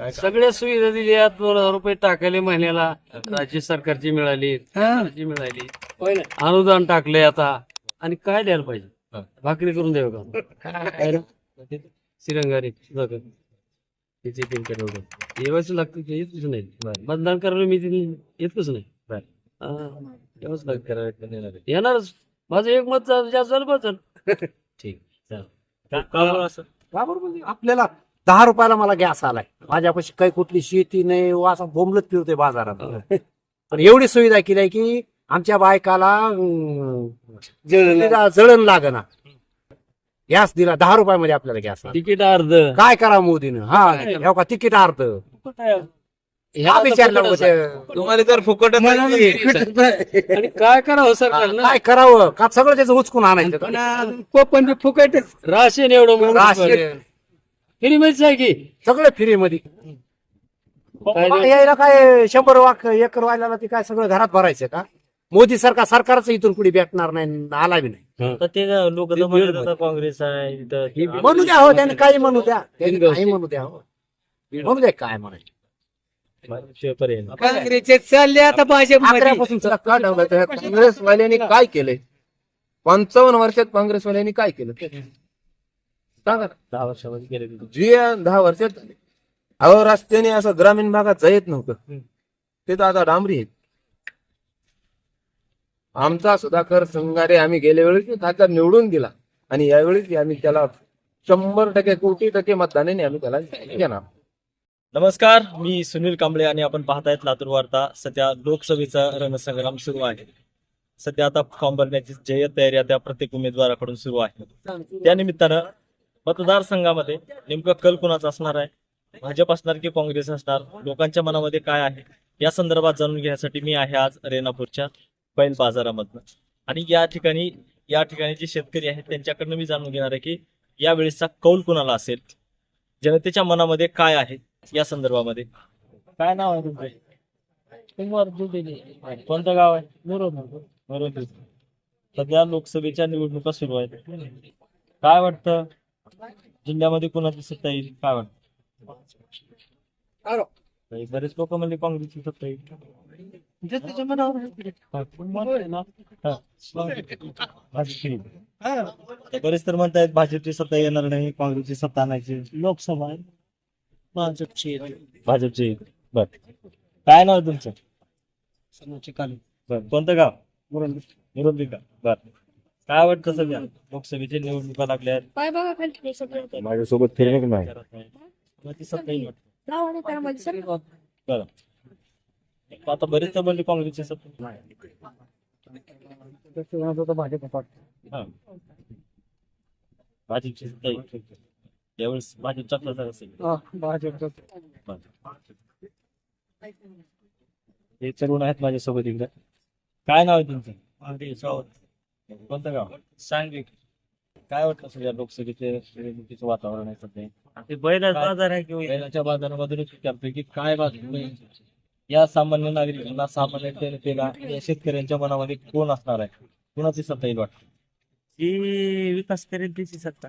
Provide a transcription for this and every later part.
काय सगळ्या सुविधा दिल्या. दोन हजार रुपये टाकायले महिन्याला. राज्य सरकारची मिळाली. केंद्राची मिळाली. अनुदान टाकले आता. आणि काय द्यायला पाहिजे. भाकरी करून द्यावं का? करोड येवायचं लागतं ते येतच नाही. मतदान करायला मी तिथे येतच नाही. बरं. यावंच लागतं करायला. येणारच. माझं एक मत जा- जास्त झालं बस झालं. ठीक. का- का बरं असं? का बरं म्हणजे आपल्याला दहा रुपयाला मला गॅस आलाय. माझ्यापाशी काही कुठली शेती नाही व असं बोंबलत फिरतोय बाजारात. पण एवढी सुविधा केली की आमच्या बायकाला जळण लागना. गॅस दिला दहा रुपयामध्ये आपल्याला गॅस तिकीट अर्ध. काय करा मोदीनं? हा हो का तिकीट अर्ध. ह्या हा विचारलं होतं. तुम्हाला तर फुकट काय करावं सरकारनं? काय करावं? का सगळं त्याचं उचकून आणायचं? पण फुकट राशन एवढं राशन, फ्री मध्ये आहे की? सगळं फ्री मध्ये काय मग यायला काय शंभर वाक एकर व्हायला ते काय सगळं घरात भरायचं का? मोदी सरकार सरकारच इथून कुठे भेटणार नाही आला बी नाही. तर ते लोक काँग्रेस आहे इथं म्हणू द्या हो त्यांनी काही म्हणू द्या. त्यांनी काही म्हणू द्या हो. म्हणू द्या काय म्हणायचं. काँग्रेसचे चालले आता अकरापासून का काँग्रेसवाल्यांनी काय केलंय? पंचावन्न वर्षात काँग्रेसवाल्यांनी काय केलं? सांगा ना. दहा वर्षामध्ये गेले. जे दहा वर्षात अहो रस्त्याने असं ग्रामीण भागात जायत नव्हतं. ते तर आता डांबरी आहेत. आमचा सुधाकर संगारे आम्ही गेल्या वेळेस खासदार निवडून दिला. आणि यावेळेस आम्ही त्याला शंभर टक्के कोटी टक्के मतदानाने आम्ही त्याला घेणार नमस्कार मी सुनील कांबळे आणि आपण पाहतायत लातूर वार्ता. सध्या लोकसभेचा रणसंग्राम सुरू आहे. सध्या आता फॉर्म भरण्याची जय्यत तयारी आता प्रत्येक उमेदवाराकडून सुरू आहे. त्या निमित्तानं मतदारसंघामध्ये नेमकं कल कुणाचा असणार आहे? भाजप असणार की काँग्रेस असणार? लोकांच्या मनामध्ये काय आहे? या संदर्भात जाणून घेण्यासाठी मी आहे आज रेणापूरच्या बैल बाजारामधनं. आणि या ठिकाणी या ठिकाणी जे शेतकरी आहेत त्यांच्याकडनं मी जाणून घेणार आहे की यावेळेसचा कौल कुणाला असेल? जनतेच्या मनामध्ये काय आहे या संदर्भामध्ये? काय नाव आहे तुमचं? दुबेले. कोणतं गाव आहे? मुरुड सध्या लोकसभेच्या निवडणुका सुरू आहेत. काय वाटतं? जिल्ह्यामध्ये कुणाची सत्ता येईल? काय वाटतं? बरेच लोक म्हणजे काँग्रेसची सत्ता येईल. हा? हा. बरेच तर म्हणतायत भाजपची सत्ता येणार नाही काँग्रेसची सत्ता आणायची लोकसभा आहे. भाजपची भाजपची येईल. बर. काय नाव तुमचं? बर. कोणतं गाव? मुरुंबी का? बर. काय वाटतं सध्या? लोकसभेची निवडणुका लागल्या काय बघा खाली सगळं माझ्यासोबत फिरणे नाही? करत नाही. सत्ता येईल. वाटतं? बरं. आता बरेच म्हणले काँग्रेसची सत्ता. हा. भाजपची सत्ता येईल. यावेळेस भाजपचा प्रचार असेल. बरं. हे तरुण आहेत माझ्यासोबत इकडे काय नाव आहे तुमचं? कोणतं गाव? सांगली. काय वाटतं सगळ्या लोकसभेचे निवडणुकीचं वातावरण आहे सध्या? ते बैलाच बाजार आहे किंवा बैलाच्या बाजारामधूनच विचारतोय की काय बाजार या सामान्य नागरिकांना सामान्य जनतेला या शेतकऱ्यांच्या मनामध्ये कोण असणार आहे? कोणाची सत्ता येईल वाटतं? ती विकास करेल त्याची सत्ता.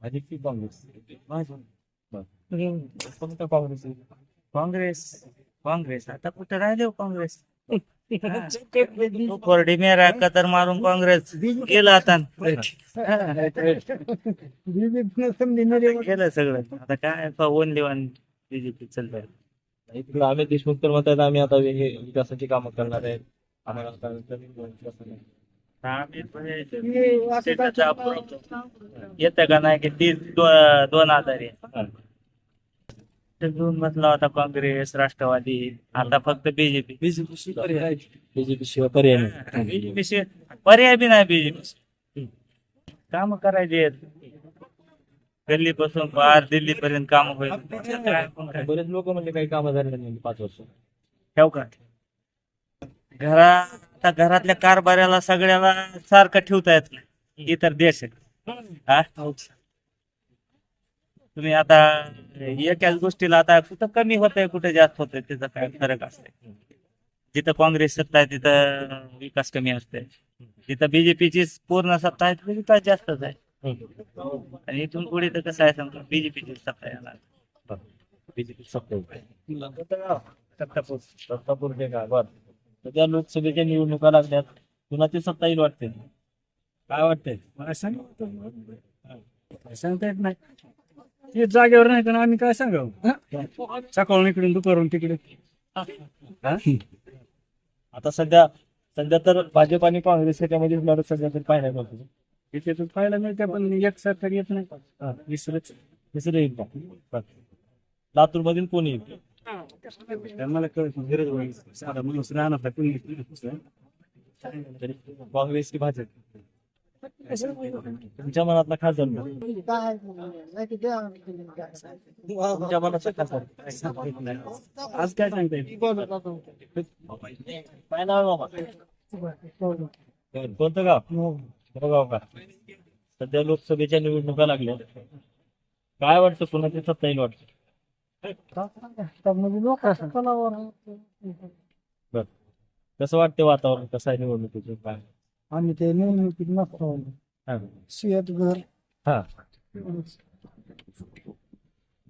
भाजप. की काँग्रेस. कोणतं काँग्रेस? काँग्रेस. काँग्रेस. आता कुठे राहिले हो काँग्रेस? कोरडी मेरा कतर मारून काँग्रेस गेलं आता. गेलं सगळं. आता काय ओनली वन बीजेपी चालतंय आम्ही देशमुख तर म्हणतात आम्ही आता हे विकासाची कामं करणार आहेत. आम्हाला. येतं का नाही की ती दो- दोन आधार आहे घेऊन बसला होता काँग्रेस राष्ट्रवादी आता फक्त बीजेपी बीजेपी शिवाय पर्याय नाही. बीजेपी पर्याय बी नाही बीजेपी काम करायचे गल्लीपासून पार दिल्ली पर्यंत काम होईल? बरेच लोक म्हणजे काही कामं झाले नाही पाच वर्ष. ठेव का? घरा आता घरातल्या कारभाऱ्याला सगळ्याला सारखं ठेवता येत नाही. इतर देश आहेत. हा? तुम्ही आता एकाच गोष्टीला आता कुठं कमी होतंय कुठं जास्त होतंय त्याचा काय फरक असतंय? जिथं काँग्रेस सत्ता आहे तिथं विकास कमी असते जिथं बीजेपीची पूर्ण सत्ता आहे तिथं विकास जास्तच आहे. आणि इथून पुढे तर कसं आहे सांगतो बीजेपीची सत्ता येणार बीजेपी सत्ता सत्तापूर सत्तापूर बर सध्या लोकसभेच्या निवडणुका लागल्यात. कुणाची सत्ता येईल वाटते काय वाटतंय? मला सांग सांगता येत नाही. ते जागेवर नाही तर आम्ही काय सांगावं? सकाळून इकडून दुपारून तिकडे. आता सध्या सध्या तर भाजप आणि काँग्रेस ह्याच्यामध्ये लढत सध्या तरी पाहायला मिळतो. इथे तर पाहायला मिळते पण एक सरकार येत नाही. विसरच दुसरं येईल का? लातूर मधील कोणी येईल? मला कळत नाही. गरज. साधा माणूस राहणार कोणी तरी काँग्रेस की भाजप? तुमच्या मनातला खासदार कोण? तुमच्या मनातला खासदार आज काय सांगता येईल काय नाव आहे मामा? कोणतं गाव? गाव का? सध्या लोकसभेच्या निवडणुका लागल्या. काय वाटतं कुणाची सत्ता येईल वाटत? कसं वाटतं वातावरण? कसं आहे निवडणुकीचं? काय? आम्ही ते नसतो हा. सुयात घर. हा.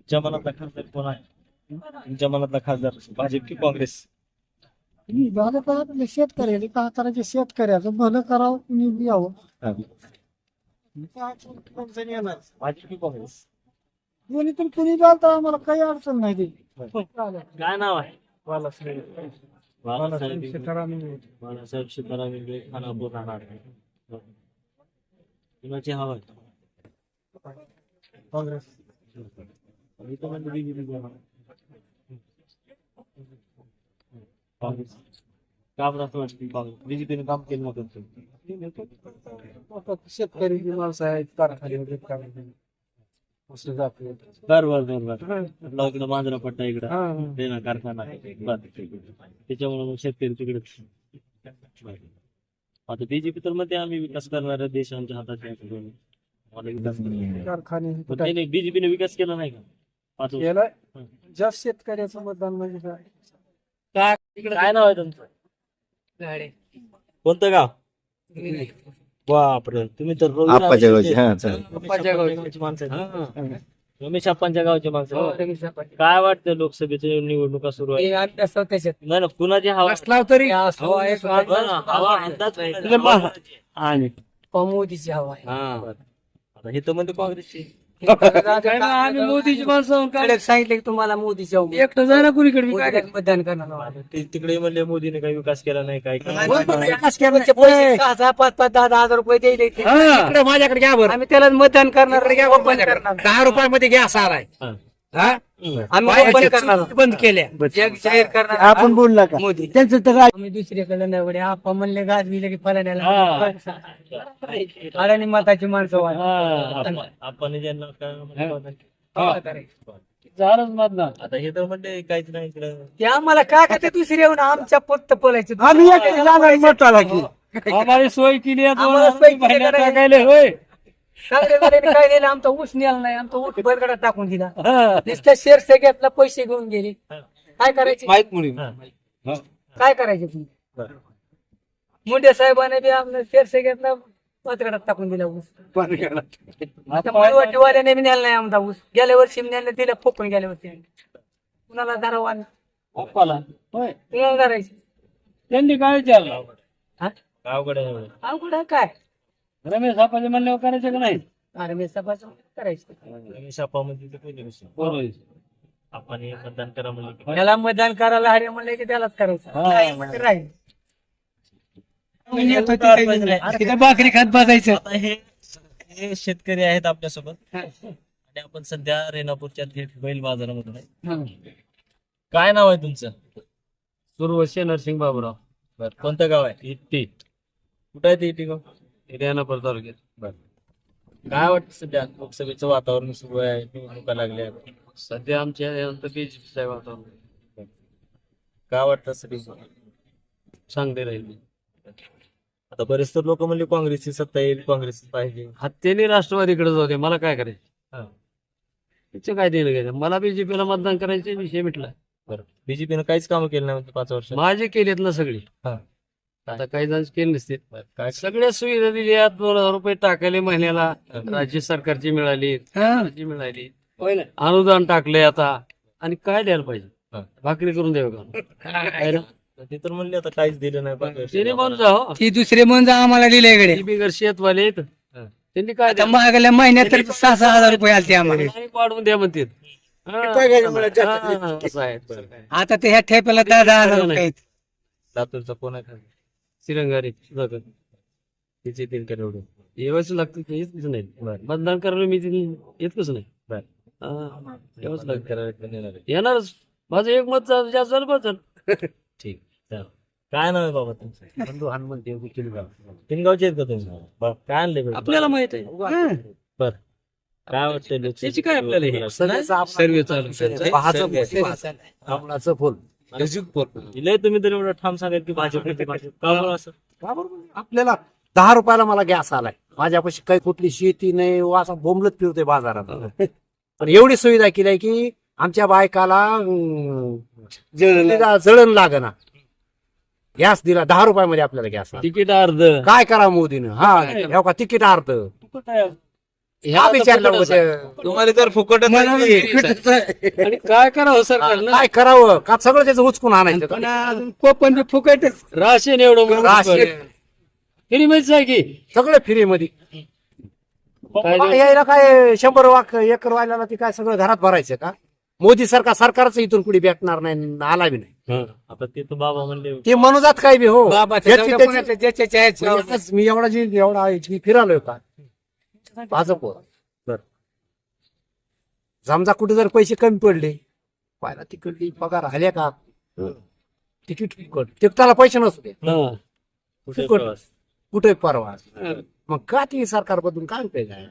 तुमच्या मनातला खासदार कोण आहे? तुमच्या मनातला खासदार भाजप की काँग्रेस? भलं करा शेतकऱ्याला का करायचे शेतकऱ्याचं भलं करावं कुणी यावं. भाजप की काँग्रेस? कोणीतून कुणी चालतं आम्हाला काही अडचण नाही ते. काय नाव आहे? बाळासाहेब सीताराम बाळासाहेब सीताराम इंगळे खानापूर राहणार कुणाची हवा आहे? काँग्रेस. काँग्रेस. वाटतं काँग्रेस? बीजेपीने काम केलं नव्हतं. शेतकरी माणसं आहेत कारखाने वगैरे कारखाने. बर बर बर बर. आपला इकडं मांजरा पट्टा इकडं. हा. रेना कारखाना. बर. त्याच्यामुळे मग शेतकरी तिकडे. आता बीजेपी तर मध्ये आम्ही विकास करणारा देश आमच्या हातात आहे. विकास. कारखाने बीजेपीने विकास केला नाही का? पाच जास्त शेतकऱ्याचं मतदान म्हणजे काय? काय? नाव आहे तुमचं? कोणतं गाव? बापरे तुम्ही तर रोज आप्पाच्या गावची, हा, ते- चालेल. आप्पाच्या गावची. माणसं आहेत. रमेश आप्पांच्या गावचे माणसं काय वाटतं लोकसभेच्या निवडणुका सुरू आहे नाही ना कुणाची हवा तरी. हवा अंदाज आणि मोदीची हवा आहे. हा. आता हे तर म्हणते काँग्रेसची. आम्ही मोदीची माणसं कडक सांगितलं की तुम्हाला हवा एकटं जायला कुणीकडे मी काय? मतदान करणार ते- तिकडे म्हणले मोदीने काही विकास केला नाही काय केलं नाही. पैसे सहा सहा पाच पाच दहा दहा हजार रुपये द्यायला. इकडे माझ्याकडे घ्या बरं. आम्ही त्याला मतदान करणार. घ्या बरं माझ्याकडे. दहा रुपयामध्ये गॅस आलाय हा. हा? आम्ही बंद करणार बंद केल्या जग जाहीर करणार आपण बोलला का मोदी. त्यांचं तर आम्ही दुसरीकडे नाही आपण म्हणले गाज बिले की फलाण्याला अडाणी मताची माणसं वाढ. हा, आपण- ज्यांना काय काय? झालंच मतदान आता हे तर म्हणते काहीच नाही इकडं. ते आम्हाला काय का ते दुसरे येऊन आमच्या पोत पलायचं आम्ही एक जाणार मत आला की. आम्हाला सोय केली आहे, दोन आम्हाला सोय केली महिन्यात? टाकायला होय. काँग्रेसवाल्यांनी काय दिलं? आमचा ऊस नेला नाही आमचा ऊस बरगडा टाकून दिला. हा. नुसतं शेअर घेतला पैसे घेऊन गेले. काय करायचे? काय करायचे तुम्ही. मुंडे साहेबांनी बी आपलं शेअर घेतला पत्रकात टाकून दिला ऊस. आता वाल्याने बी नेला नाही आमचा ऊस. गेल्या वर्षी नेलं दिलं फोकून गेल्या वर्षी. कुणाला धरा वाढ अप्पाला होय. कुणाला धरायचे? त्यांनी काय विचारलं? हा? अवघड काय? रमेश आपाचे म्हणल्यावर करायचं का नाही? सभाचं करायचं. रमेश म्हणजे ते पहिले विषय. बरोबर. आपण हे मतदान करा म्हणलं की त्याला मतदान करायला हरे म्हणले की त्यालाच करायचं. हा. नाही म्हणलं राहील. भाकरी खात बसायचं. आता हे हे शेतकरी आहेत आपल्यासोबत. आणि आपण सध्या रेणापूरच्या थेट बैल बाजारामधून आहे. काय नाव आहे तुमचं? सुरवशी नरसिंग बाबूराव. बर कोणतं गाव आहे? इट्टी. कुठं आहे ते इथे गाव? रेणापूर तालुक्यात काय वाटतं सध्या लोकसभेचं वातावरण सुरू आहे निवडणुका लागल्या आहेत. सध्या आमच्या यानंतर बीजेपीचं आहे वातावरण. काय वाटतं सगळी चांगले राहील. आता बरेच तर लोक म्हणले काँग्रेसची सत्ता येईल काँग्रेस पाहिजे. हत्याने राष्ट्रवादीकडे जाऊ दे मला काय करायचं. त्याचं काय देणं घ्यायचं मला बीजेपीला मतदान करायचे विषय मिटला. बरं. बीजेपीनं काहीच कामं केलं नाही म्हणते पाच वर्ष माझे केलेत ना सगळी. हा. आता काही जण केले नसते काय सगळ्या सुविधा दिल्या दोन हजार रुपये टाकले महिन्याला राज्य सरकारची मिळाली मिळाली. अनुदान टाकले आता आणि काय द्यायला पाहिजे? हा. भाकरी करून द्यावं का? ते तर म्हणले आता काहीच दिलं नाही माणूस आहो. ती दुसरे म्हणून आम्हाला दिले इकडे. ती बिगर शेतवाले हा. त्यांनी काय मागल्या महिन्यात तर सहा सहा हजार रुपये आलते आम्हाला. आणि वाढवून द्या. आता ते ह्या ठेप्याला दहा दहा हजार रुपये. लातूरचा कोण सुधाकर तिचे तीन करोड येवायचं लागतं ते येत कसं नाही मतदान करायला मी तिथे येत कसं नाही बरं. यावंच लागतं. करायला? येणारच. माझं एक मत जा- जास्त झालं बस झालं ठीक. चालेल. काय नाव आहे बाबा तुमचं? बंधू हनुमंत किलगाव. पिनगावचे आहेत का तुम्ही? बरं. काय आणले बरं? आपल्याला माहीत आहे. काय वाटतंय? त्याची काय आपल्याला हे? सर्वे चालू. कमळाचं फुल. लय तुम्ही तर एवढं ठाम सांगत की भाजप येते, भाजप. का बरं असं? का बरं? आपल्याला दहा रुपयाला मला गॅस आलाय. माझ्यापाशी काही कुठली शेती नाही व असा बोंबलत फिरतोय बाजारात. पण एवढी सुविधा केली आहे की आमच्या बायकाला अं, जळण लागना. गॅस दिला दहा रुपयामध्ये आपल्याला गॅस. तिकीट अर्ध. काय करा मोदीनं? हा हो का तिकीट अर्ध. ह्या विचारलं होतं? तुम्हाला तर आहे की. तिकीटच- आणि काय करावं सरकारनं? काय करावं? का सगळं त्याचं उचकून आणायचं? पण अजून कोपन फुकटच. राशन एवढं म्हणून राशन, तरी माहिती आहे की? सगळं फ्री मध्ये काय यायला काय शंभर वाक एकर व्हायला ती काय सगळं घरात भरायचं का? मोदी सरकार सरकारच इथून कुठे भेटणार नाही आला बी नाही. आता ते तर बाबा म्हणले. ते म्हणू जात काय बी हो? बाबा ज्याची त्याची- ज्याच्या आज मी एवढा जी एवढा मी फिरालोय का? भाजपवर समजा कुठे जर पैसे कमी पडले पाहिला तिकीट पगार आले का? तिकीट फुकट तिकटाला पैसे नसू दे. हा. कुठे फुकट. प्रवास? कुठे परवा मग का ती सरकार बदलून काय उपयोग आहे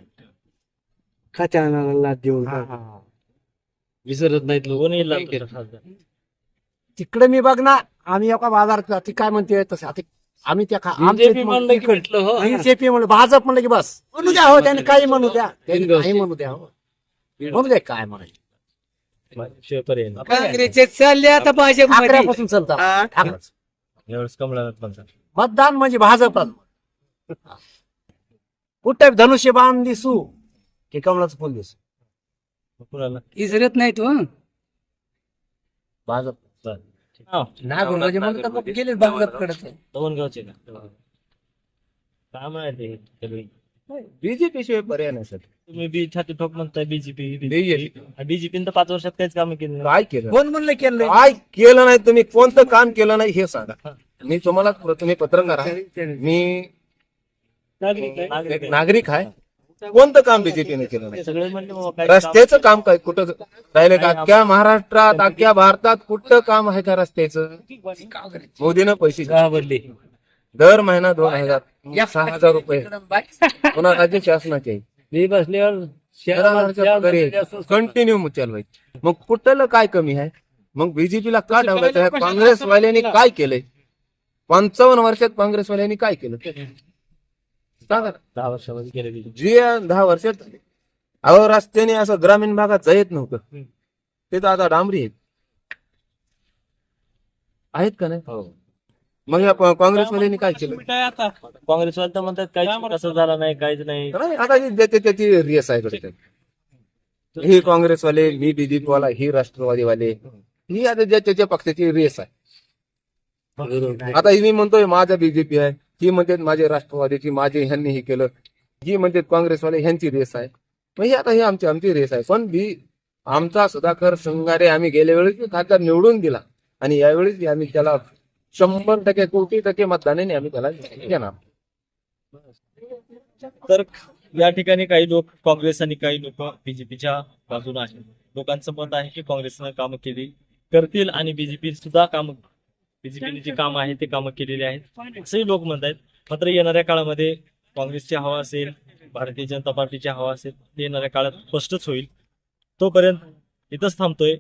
खात्याला देऊन. विसरत नाहीत लोक? तिकडे मी बघ ना आम्ही एका बाजारात ती काय म्हणते तसं आता आम्ही त्या खा- आमच्या BJP म्हणलं की भेटलं हो. बीजेपी म्हणलं भाजप म्हणलं की बस. म्हणू द्या हो त्यांनी काही म्हणू द्या. त्यांनी काही म्हणू द्या हो. म्हणू द्या काय म्हणायचं. काँग्रेसचे चालले आता भाजप ठाकऱ्यापासून हा. यावेळेस. मतदान म्हणजे भाजपच. कुठे धनुष्यबाण दिसू की कमळाचं फुल दिसू? मग कुणाला इसरत नाही तो भाजप. नागपूर म्हणजे म्हणतात गेले भाजपकडे दोन गावचे का? काय माहिती सगळी. बीजेपी शिवाय पर्याय नाही सर तुम्ही बी छाती ठोक म्हणताय बीजेपी. बीजेपीनं तर पाच वर्षात काहीच काम केली नाही. काय केलं? कोण म्हणलं केलं काय केलं नाही तुम्ही? कोणतं काम केलं नाही हे सांगा. मी तुम्हाला तुम्ही पत्रकार आहे. मी नागरिक आहे. कोणतं काम बीजेपीने केलं नाही? सगळे म्हणले बाबा काही काम- रस्त्याचं काम काय? कुठं राहिलं का? अख्ख्या महाराष्ट्रात अख्ख्या भारतात कुठं काम आहे का रस्त्याचं? मोदीनं पैसे दर महिना दोन हजार सहा हजार रुपये. पुन्हा राज्य शासनाचे. मी बसल्यावर. कंटिन्यू चालवायची मग कुठलं काय कमी आहे? मग बीजेपीला का आहे काँग्रेसवाल्यांनी काय केलंय? पंचावन्न वर्षात काँग्रेसवाल्यांनी काय केलं? सांगा ना. दहा वर्षामध्ये बीजेपी जे दहा वर्षात अहो रस्त्याने असं ग्रामीण भागात जायत नव्हतं. ते तर आता डांबरी आहेत. आहेत का नाही? मग या प- काँग्रेसवाल्यांनी काय केलं? काँग्रेसवाले तर म्हणतात काहीच कसं झालं नाही काहीच नाही. नाही, आता जी ज्याची त्याची रेस आहे कडे ही काँग्रेसवाले मी बीजेपी वाला ही राष्ट्रवादीवाले ही आता ज्या त्याच्या पक्षाची रेस आहे. आता ही मी म्हणतोय माझा बीजेपी आहे. ही म्हणजे माझे राष्ट्रवादीची माझे ह्यांनी हे केलं ही म्हणजे काँग्रेसवाले ह्यांची रेस आहे. मग ही आता ही आमची आमची रेस आहे. पण बी आमचा सुधाकर संघारे आम्ही गेल्या वेळेस खासदार निवडून दिला. आणि यावेळेस आम्ही त्याला शंभर टक्के कोटी टक्के मतदानाने आम्ही त्याला घेणार तर या ठिकाणी काही लोक काँग्रेस आणि काही लोक बीजेपीच्या बाजूने आहेत. लोकांचं मत आहे की काँग्रेसनं कामं केली करतील आणि बीजेपी सुद्धा काम बीजेपीने जी कामं आहेत ते कामं केलेली आहेत. असंही लोक म्हणत आहेत मात्र येणाऱ्या काळामध्ये काँग्रेसची हवा असेल भारतीय जनता पार्टीची हवा असेल ते येणाऱ्या काळात स्पष्टच होईल. तोपर्यंत इथंच थांबतोय.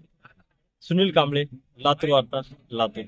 सुनील कांबळे लातूर वार्ता लातूर.